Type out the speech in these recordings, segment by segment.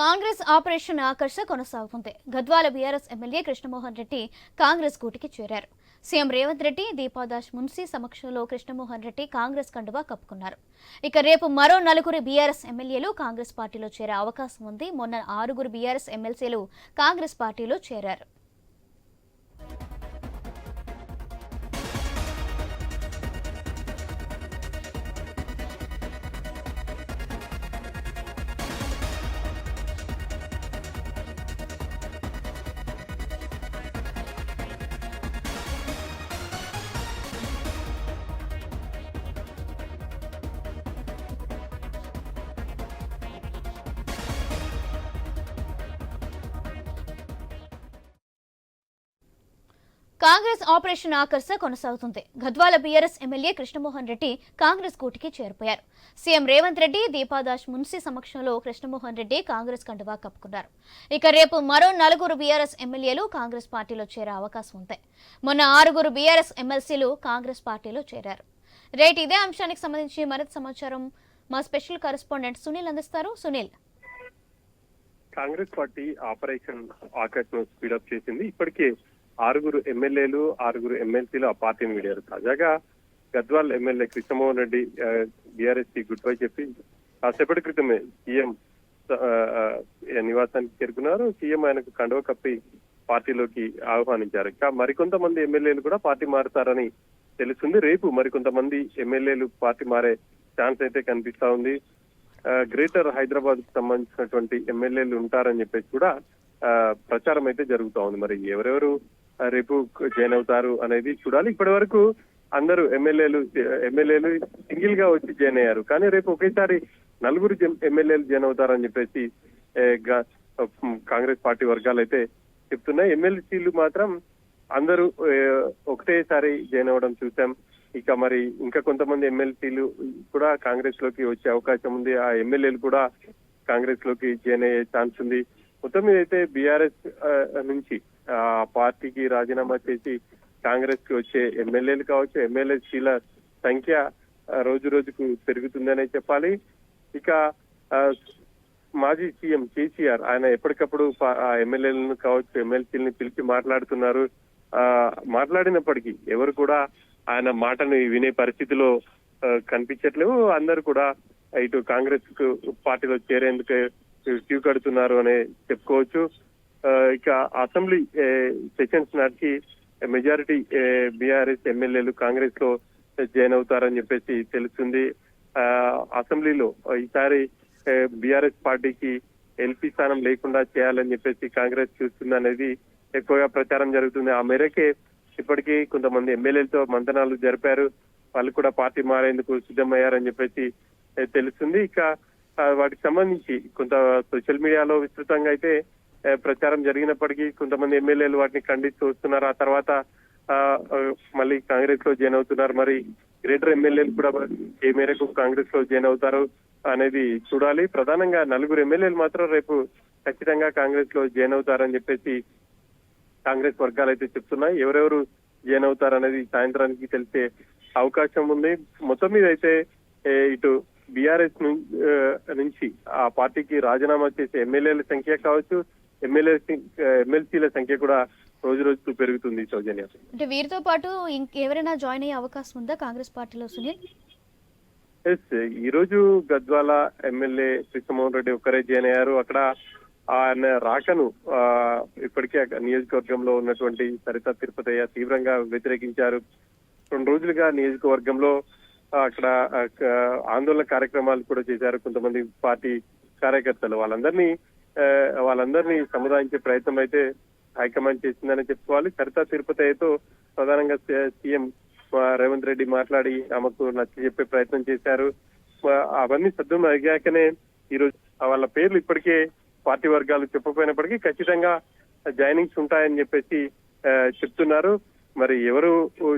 Congress operation ఆకర్ష కొనసాగుతుంది. Gadwal BRS MLA Krishnamohan Reddy Congress గూటికి చేరారు. సీఎం రేవంత్ రెడ్డి దీపాదాస్ మున్సీ సమక్షంలో కృష్ణమోహన్ రెడ్డి కాంగ్రెస్ కండువా కప్పుకున్నారు. ఇక రేపు మరో నలుగురు బీఆర్ఎస్ ఎమ్మెల్యేలు కాంగ్రెస్ పార్టీలో చేరే అవకాశం ఉంది. మొన్న ఆరుగురు బీఆర్ఎస్ ఎమ్మెల్సీలు కాంగ్రెస్ పార్టీలో చేరారు. కాంగ్రెస్ ఆపరేషన్ ఆకర్ష కొనసాగుతుంది. గద్వాల బీఆర్ఎస్ ఎమ్మెల్యే కృష్ణమోహన్ రెడ్డి కాంగ్రెస్ కూటికి చేరిపోయారు. సీఎం రేవంత్ రెడ్డి దీపాదాస్ మున్సీ సమక్షంలో కృష్ణమోహన్ రెడ్డి కాంగ్రెస్ కండువా కప్పుకున్నారు. ఇక రేపు మరో నలుగురు బీఆర్ఎస్ ఎమ్మెల్యేలు కాంగ్రెస్ పార్టీలో చేరే అవకాశం ఉంది. మొన్న ఆరుగురు బీఆర్ఎస్ ఎమ్మెల్సీలు కాంగ్రెస్ పార్టీలో చేరారు. రేట్ ఇదే అంశానికి సంబంధించి మరింత సమాచారం మా స్పెషల్ కరెస్పాండెంట్ సునీల్ అందిస్తారు. సునీల్. కాంగ్రెస్ పార్టీ ఆపరేషన్ ఆకర్ష్ను స్పీడప్ చేసింది. ఇప్పటికే ఆరుగురు ఎమ్మెల్యేలు ఆరుగురు ఎమ్మెల్సీలు ఆ పార్టీని వీడారు తాజాగా గద్వాల్ ఎమ్మెల్యే కృష్ణమోహన్ రెడ్డి బీఆర్ఎస్కి గుడ్ బై చెప్పి కాసేపటి క్రితమే సీఎం ఆ, నివాసానికి చేరుకున్నారు. సీఎం ఆయనకు కండువ కప్పి పార్టీలోకి ఆహ్వానించారు. ఇంకా మరికొంతమంది ఎమ్మెల్యేలు కూడా పార్టీ మారుతారని తెలుస్తుంది. రేపు మరికొంతమంది ఎమ్మెల్యేలు పార్టీ మారే ఛాన్స్ అయితే కనిపిస్తా ఉంది. ఆ, గ్రేటర్ హైదరాబాద్కు సంబంధించినటువంటి ఎమ్మెల్యేలు ఉంటారని చెప్పేసి కూడా ఆ, ప్రచారం అయితే జరుగుతా ఉంది. మరి ఎవరెవరు రేపు జాయిన్ అవుతారు అనేది చూడాలి. ఇప్పటి వరకు అందరూ ఎమ్మెల్యేలు ఎమ్మెల్యేలు సింగిల్గా వచ్చి జాయిన్ అయ్యారు. కానీ రేపు ఒకేసారి నలుగురు ఎమ్మెల్యేలు జాయిన్ అవుతారని చెప్పేసి కాంగ్రెస్ పార్టీ వర్గాలు అయితే చెప్తున్నాయి. ఎమ్మెల్సీలు మాత్రం అందరూ ఒకటేసారి జాయిన్ అవ్వడం చూసాం. ఇక మరి ఇంకా కొంతమంది ఎమ్మెల్సీలు కూడా కాంగ్రెస్లోకి వచ్చే అవకాశం ఉంది. ఆ ఎమ్మెల్యేలు కూడా కాంగ్రెస్లోకి జాయిన్ అయ్యే ఛాన్స్ ఉంది. మొత్తం మీద అయితే బీఆర్ఎస్ నుంచి పార్టీకి రాజీనామా చేసి కాంగ్రెస్కి వచ్చే ఎమ్మెల్యేలు కావచ్చు ఎమ్మెల్యేసీల సంఖ్య రోజు రోజుకు పెరుగుతుందనే చెప్పాలి. ఇక ఆ, మాజీ సీఎం కేసీఆర్ ఆయన ఎప్పటికప్పుడు ఎమ్మెల్యేలను కావచ్చు ఎమ్మెల్సీలని పిలిచి మాట్లాడుతున్నారు. ఆ మాట్లాడినప్పటికీ ఎవరు కూడా ఆయన మాటను వినే పరిస్థితిలో కనిపించట్లేవు. అందరూ కూడా ఇటు కాంగ్రెస్కు పార్టీలో చేరేందుకు క్యూ కడుతున్నారు అనే చెప్పుకోవచ్చు. ఇక అసెంబ్లీ సెషన్స్ నాటికి మెజారిటీ బీఆర్ఎస్ ఎమ్మెల్యేలు కాంగ్రెస్లో జాయిన్ అవుతారని చెప్పేసి తెలుస్తుంది. ఆ, అసెంబ్లీలో ఈసారి బీఆర్ఎస్ పార్టీకి ఎల్పీ స్థానం లేకుండా చేయాలని చెప్పేసి కాంగ్రెస్ చూస్తుంది అనేది ఎక్కువగా ప్రచారం జరుగుతుంది. ఆ మేరకే ఇప్పటికీ కొంతమంది ఎమ్మెల్యేలతో మంతనాలు జరిపారు. వాళ్ళు కూడా పార్టీ మారేందుకు సిద్ధమయ్యారని చెప్పేసి తెలుస్తుంది. ఇక వాటికి సంబంధించి కొంత సోషల్ మీడియాలో విస్తృతంగా అయితే ప్రచారం జరిగినప్పటికీ కొంతమంది ఎమ్మెల్యేలు వాటిని ఖండిస్తూ వస్తున్నారు. ఆ తర్వాత ఆ, మళ్ళీ కాంగ్రెస్లో జాయిన్ అవుతున్నారు. మరి గ్రేటర్ ఎమ్మెల్యేలు కూడా ఏ మేరకు కాంగ్రెస్లో జాయిన్ అవుతారు అనేది చూడాలి. ప్రధానంగా నలుగురు ఎమ్మెల్యేలు మాత్రం రేపు ఖచ్చితంగా కాంగ్రెస్లో జాయిన్ అవుతారని చెప్పేసి కాంగ్రెస్ వర్గాలు అయితే చెప్తున్నాయి. ఎవరెవరు జాయిన్ అవుతారనేది సాయంత్రానికి తెలిసే అవకాశం ఉంది. మొత్తం మీద అయితే ఇటు బీఆర్ఎస్ నుంచి ఆ పార్టీకి రాజీనామా చేసే ఎమ్మెల్యేల సంఖ్య కావచ్చు ఎమ్మెల్యే ఎమ్మెల్సీల సంఖ్య కూడా రోజు రోజుకు పెరుగుతుంది సౌజన్య. అంటే వీరితో పాటు ఇంకెవరైనా జాయిన్ అయ్యే అవకాశం ఉందా కాంగ్రెస్ పార్టీలో సునీల్? ఎస్ ఈ రోజు గద్వాల ఎమ్మెల్యే కృష్ణమోహన్ రెడ్డి ఒక్కరే జాయిన్ అయ్యారు. అక్కడ ఆయన రాకను ఆ, ఇప్పటికే నియోజకవర్గంలో ఉన్నటువంటి సరిత తిరుపతయ్య తీవ్రంగా వ్యతిరేకించారు. రెండు రోజులుగా నియోజకవర్గంలో అక్కడ ఆందోళన కార్యక్రమాలు కూడా చేశారు కొంతమంది పార్టీ కార్యకర్తలు. వాళ్ళందరినీ వాళ్ళందరినీ సముదాయించే ప్రయత్నం అయితే హైకమాండ్ చేసిందని చెప్పుకోవాలి. సరిత అయితే ప్రధానంగా సీఎం రేవంత్ రెడ్డి మాట్లాడి ఆమెకు నచ్చ చెప్పే ప్రయత్నం చేశారు. అవన్నీ సద్దుమ అడిగాకనే ఈ రోజు వాళ్ళ పేర్లు ఇప్పటికే పార్టీ వర్గాలు చెప్పకపోయినప్పటికీ ఖచ్చితంగా జాయినింగ్స్ ఉంటాయని చెప్పేసి చెప్తున్నారు. మరి ఎవరు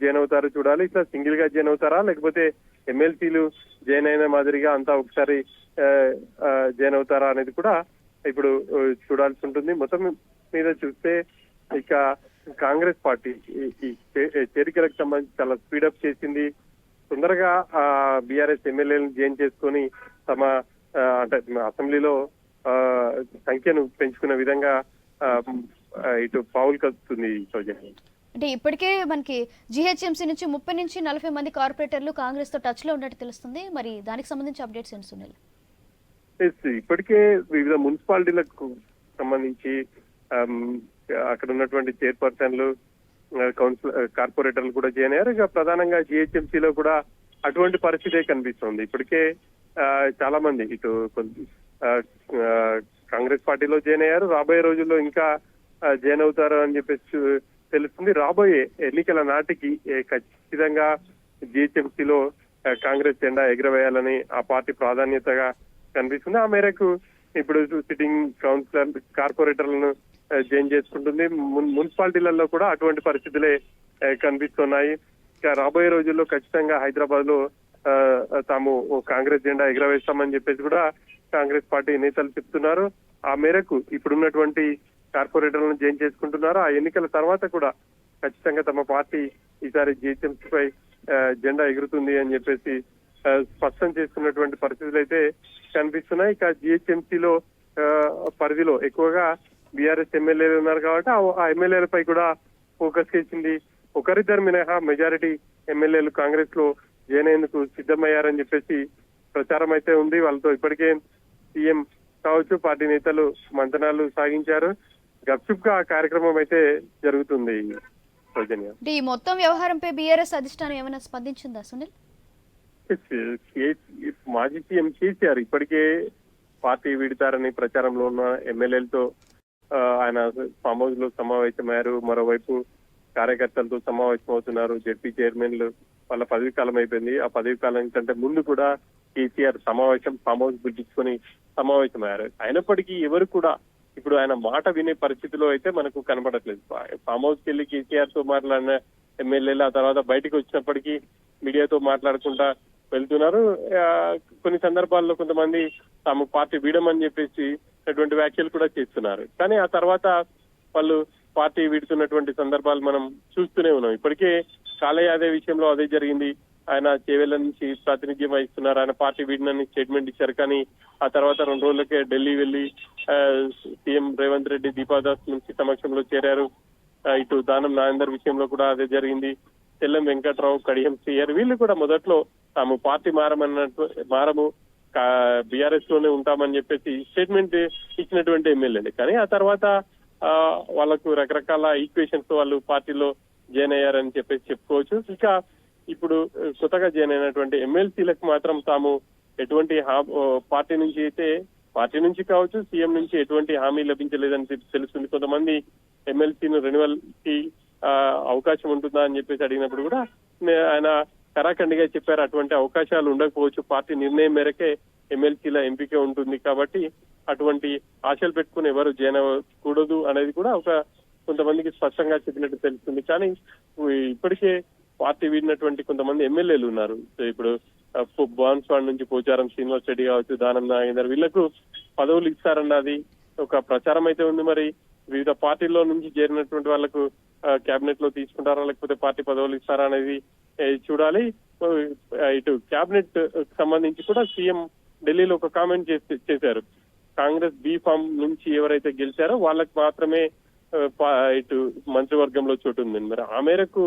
జాయిన్ అవుతారో చూడాలి. ఇట్లా సింగిల్గా జాయిన్ అవుతారా? లేకపోతే ఎమ్మెల్సీలు జాయిన్ అయిన మాదిరిగా అంతా ఒకసారి ఆ, జాయిన్ అవుతారా అనేది కూడా ఇప్పుడు చూడాల్సి ఉంటుంది. మొత్తం మీద చూస్తే ఇక కాంగ్రెస్ పార్టీ ఈ- చేరికలకు సంబంధించి చాలా స్పీడప్ చేసింది. తొందరగా బీఆర్ఎస్ ఎమ్మెల్యేలను జైన్ చేసుకొని తమ అంటే అసెంబ్లీలో ఆ, సంఖ్యను పెంచుకునే విధంగా ఇటు పావులు కలుస్తుంది సౌజన్య అంటే ఇప్పటికే మనకి జిహెచ్ఎంసీ నుంచి ముప్పై నుంచి నలభై మంది కార్పొరేటర్లు కాంగ్రెస్తో టచ్లో ఉన్నట్టు తెలుస్తుంది. మరి దానికి సంబంధించి అప్డేట్స్ ఏంటి సునీల్? ఇప్పటికే వివిధ మున్సిపాలిటీలకు సంబంధించి um, అక్కడ ఉన్నటువంటి చైర్పర్సన్లు కౌన్సిల్ కార్పొరేటర్లు కూడా చేయనారు అయ్యారు. ఇక ప్రధానంగా GHMC లో కూడా అటువంటి పరిస్థితే కనిపిస్తుంది. ఇప్పటికే ఆ, చాలా మంది ఇటు ఆ, కాంగ్రెస్ పార్టీలో జాయిన్ అయ్యారు. రాబోయే రోజుల్లో ఇంకా జాయిన్ అవుతారు అని చెప్పేసి తెలుస్తుంది. రాబోయే ఎన్నికల నాటికి ఏ, ఖచ్చితంగా జిహెచ్ఎంసీలో కాంగ్రెస్ జెండా ఎగురవేయాలని ఆ పార్టీ ప్రాధాన్యతగా కనిపిస్తుంది. ఆ మేరకు ఇప్పుడు సిట్టింగ్ కౌన్సిలర్ కార్పొరేటర్లను జైన్ జాయిన్ చేసుకుంటుంది. మున్సిపాలిటీలలో కూడా అటువంటి పరిస్థితులే కనిపిస్తున్నాయి. ఇక రాబోయే రోజుల్లో ఖచ్చితంగా హైదరాబాద్లో ఆ, తాము కాంగ్రెస్ జెండా ఎగరవేస్తామని చెప్పేసి కూడా కాంగ్రెస్ పార్టీ నేతలు చెప్తున్నారు. ఆ మేరకు ఇప్పుడున్నటువంటి కార్పొరేటర్లను జాయిన్ చేసుకుంటున్నారు. ఆ ఎన్నికల తర్వాత కూడా ఖచ్చితంగా తమ పార్టీ ఈసారి జీహెచ్ఎంసీపై జెండా ఎగురుతుంది అని చెప్పేసి స్పష్టం చేసుకున్నటువంటి పరిస్థితులు అయితే కనిపిస్తున్నాయి. ఇక జిహెచ్ఎంసీలో పరిధిలో ఎక్కువగా బీఆర్ఎస్ ఎమ్మెల్యేలు ఉన్నారు కాబట్టి ఆ- ఎమ్మెల్యేలపై కూడా ఫోకస్ చేసింది. ఒకరిద్దరు మినహా మెజారిటీ ఎమ్మెల్యేలు కాంగ్రెస్లో జాయిన్ అయ్యేందుకు సిద్ధమయ్యారని చెప్పేసి ప్రచారం అయితే ఉంది. వాళ్ళతో ఇప్పటికే సీఎం కావచ్చు పార్టీ నేతలు మంతనాలు సాగించారు. గప్చుప్గా కార్యక్రమం అయితే జరుగుతుంది. సౌజన్య. ఈ మొత్తం వ్యవహారంపై బీఆర్ఎస్ అధిష్టానం ఏమైనా స్పందించిందా సునీల్? మాజీ సీఎం కేసీఆర్ ఇప్పటికే పార్టీ విడతారని ప్రచారంలో ఉన్న ఎమ్మెల్యేలతో ఆ, ఆయన ఫామ్ హౌస్లో సమావేశమయ్యారు. మరోవైపు కార్యకర్తలతో సమావేశం అవుతున్నారు జడ్పీ చైర్మన్లు వాళ్ళ పదవి కాలం అయిపోయింది. ఆ పదవి కాలం కంటే ముందు కూడా కేసీఆర్ సమావేశం ఫామ్ హౌస్ పిలిపించుకొని సమావేశమయ్యారు. అయినప్పటికీ ఎవరు కూడా ఇప్పుడు ఆయన మాట వినే పరిస్థితిలో అయితే మనకు కనబడట్లేదు. ఫామ్ హౌస్ కెళ్ళి కేసీఆర్తో మాట్లాడిన ఎమ్మెల్యేలు ఆ తర్వాత బయటకు వచ్చినప్పటికీ మీడియాతో మాట్లాడకుండా వెళ్తున్నారు. కొన్ని సందర్భాల్లో కొంతమంది తాము పార్టీ వీడమని చెప్పేసి అటువంటి వ్యాఖ్యలు కూడా చేస్తున్నారు. కానీ ఆ తర్వాత వాళ్ళు పార్టీ వీడుతున్నటువంటి సందర్భాలు మనం చూస్తూనే ఉన్నాం. ఇప్పటికే కాలయ్య అదే విషయంలో అదే జరిగింది. ఆయన చేవేళ్ళ నుంచి ప్రాతినిధ్యం వహిస్తున్నారు. ఆయన పార్టీ వీడినని స్టేట్మెంట్ ఇచ్చారు. కానీ ఆ తర్వాత రెండు రోజులకే ఢిల్లీ వెళ్ళి ఆ, సీఎం రేవంత్ రెడ్డి దీపాదాస్ నుంచి సమక్షంలో చేరారు. ఇటు దానం నాగేందర్ విషయంలో కూడా అదే జరిగింది. తెల్లం వెంకట్రావు కడియం సిఆర్ వీళ్ళు కూడా మొదట్లో తాము పార్టీ మారమన్నట్టు మారము బీఆర్ఎస్లోనే ఉంటామని చెప్పేసి స్టేట్మెంట్ ఇచ్చినటువంటి ఎమ్మెల్యేలు. కానీ ఆ తర్వాత ఆ, వాళ్ళకు రకరకాల ఈక్వేషన్స్ వాళ్ళు పార్టీలో జాయిన్ అయ్యారని చెప్పేసి చెప్పుకోవచ్చు. ఇంకా ఇప్పుడు కొత్తగా జాయిన్ అయినటువంటి ఎమ్మెల్సీలకు మాత్రం తాము ఎటువంటి పార్టీ నుంచి అయితే పార్టీ నుంచి కావచ్చు సీఎం నుంచి ఎటువంటి హామీ లభించలేదని తెలుస్తుంది. కొంతమంది ఎమ్మెల్సీను రెన్యువల్కి అవకాశం ఉంటుందా అని చెప్పేసి అడిగినప్పుడు కూడా ఆయన కరాఖండిగా చెప్పారు అటువంటి అవకాశాలు ఉండకపోవచ్చు. పార్టీ నిర్ణయం మేరకే ఎమ్మెల్సీల ఎంపిక ఉంటుంది కాబట్టి అటువంటి ఆశలు పెట్టుకుని ఎవరు జాయిన్ అవ్వకూడదు అనేది కూడా ఒక కొంతమందికి స్పష్టంగా చెప్పినట్టు తెలుస్తుంది. కానీ ఇప్పటికే పార్టీ వీడినటువంటి కొంతమంది ఎమ్మెల్యేలు ఉన్నారు. సో ఇప్పుడు ఆ, బాన్స్వాడ్ నుంచి పోచారం శ్రీనివాస్ రెడ్డి కావచ్చు దానం నాగేందర్ వీళ్ళకు పదవులు ఇస్తారన్నది ఒక ప్రచారం అయితే ఉంది మరి. వివిధ పార్టీల్లో నుంచి చేరినటువంటి వాళ్ళకు కేబినెట్లో తీసుకుంటారా లేకపోతే పార్టీ పదవులు ఇస్తారా అనేది చూడాలి. ఇటు కేబినెట్ సంబంధించి కూడా సీఎం ఢిల్లీలో ఒక కామెంట్ చేశారు. కాంగ్రెస్ బి ఫామ్ నుంచి ఎవరైతే గెలిచారో వాళ్ళకి మాత్రమే ఇటు మంత్రివర్గంలో చోటు ఉంది. మరి ఆ మేరకు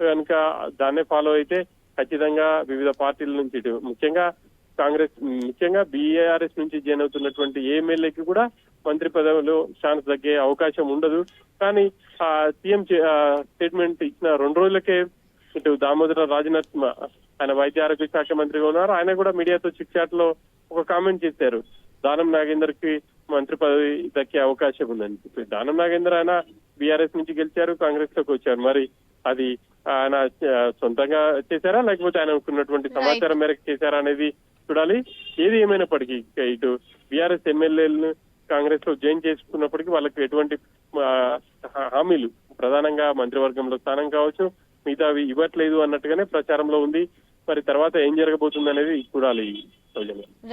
కనుక దాన్నే ఫాలో అయితే ఖచ్చితంగా వివిధ పార్టీల నుంచి ఇటు ముఖ్యంగా కాంగ్రెస్ ముఖ్యంగా బీఆర్ఎస్ నుంచి జాయిన్ అవుతున్నటువంటి ఏ ఎమ్మెల్యేకి కూడా మంత్రి పదవిలో ఛాన్స్ తగ్గే అవకాశం ఉండదు. కానీ ఆ సీఎం స్టేట్మెంట్ ఇచ్చిన రెండు రోజులకే ఇటు దామోదర రాజనరసింహ ఆయన వైద్య ఆరోగ్య శాఖ మంత్రిగా ఉన్నారు. ఆయన కూడా మీడియాతో చిట్ చాట్లో ఒక కామెంట్ చేశారు. దానం నాగేందర్కి మంత్రి పదవి దక్కే అవకాశం ఉందని చెప్పి. దానం నాగేందర్ ఆయన బీఆర్ఎస్ నుంచి గెలిచారు కాంగ్రెస్లోకి వచ్చారు. మరి అది ఆయన సొంతంగా చేశారా? లేకపోతే ఆయనకు ఉన్నటువంటి సమాచారం మేరకు చేశారా అనేది చూడాలి. ఏది ఏమైనప్పటికీ ఇటు బీఆర్ఎస్ ఎమ్మెల్యేలను కాంగ్రెస్లో జాయిన్ చేసుకున్నప్పటికీ వాళ్ళకి ఎటువంటి హామీలు ప్రధానంగా మంత్రివర్గంలో స్థానం కావచ్చు మిగతావి ఇవ్వట్లేదు అన్నట్టుగానే ప్రచారంలో ఉంది. మరి తర్వాత ఏం జరగబోతుంది అనేది చూడాలి